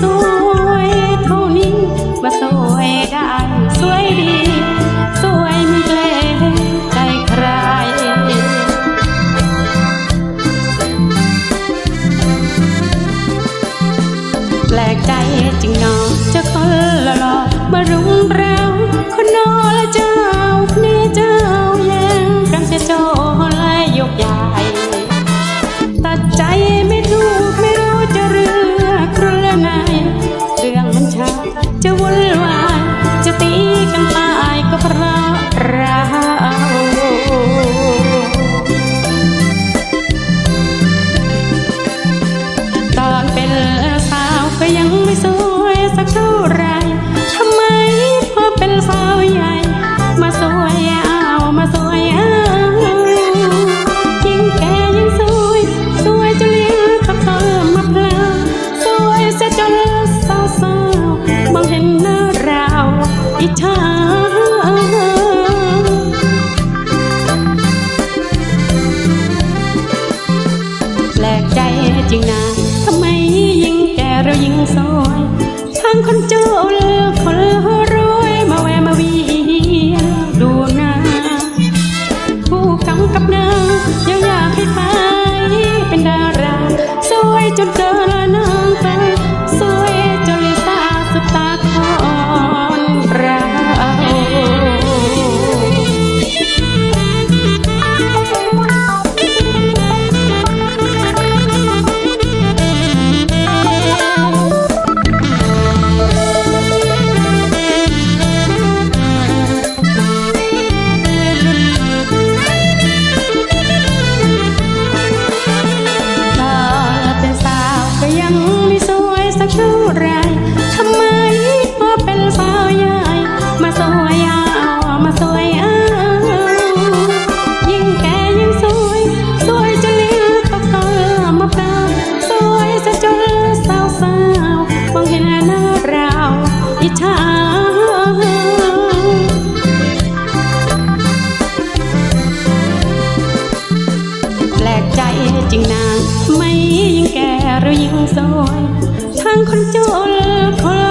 สวยเท่านี้มาสวยได้สวยดี สวยม่แกล้ใคร แปลกใจจิงนอจะคนละหลอมารุมเราคนนอละเจ้านเจ้าแย่งกันเสียจและยกใหญ่ตัใจไม่ังไม่สวยสักเท่าไรทำไมพอเป็นสาวใหญ่ มาสวยเอามาสวยเอายิ่งแก่ยิ่งสวย สวยจะเลี้ยงตะเติมมาเพลาสวยซะจนสาวสาวศามองเห็นหน้าเราอิจฉาแปลกใจจริงนะทำไม เรายิงซอย ทั้งคนจนคนรวยมาแวะมาวี แปลกใจจริงนาง ไม่ยิ่งแก่หรือยิ่งสวย ทางคนจนคน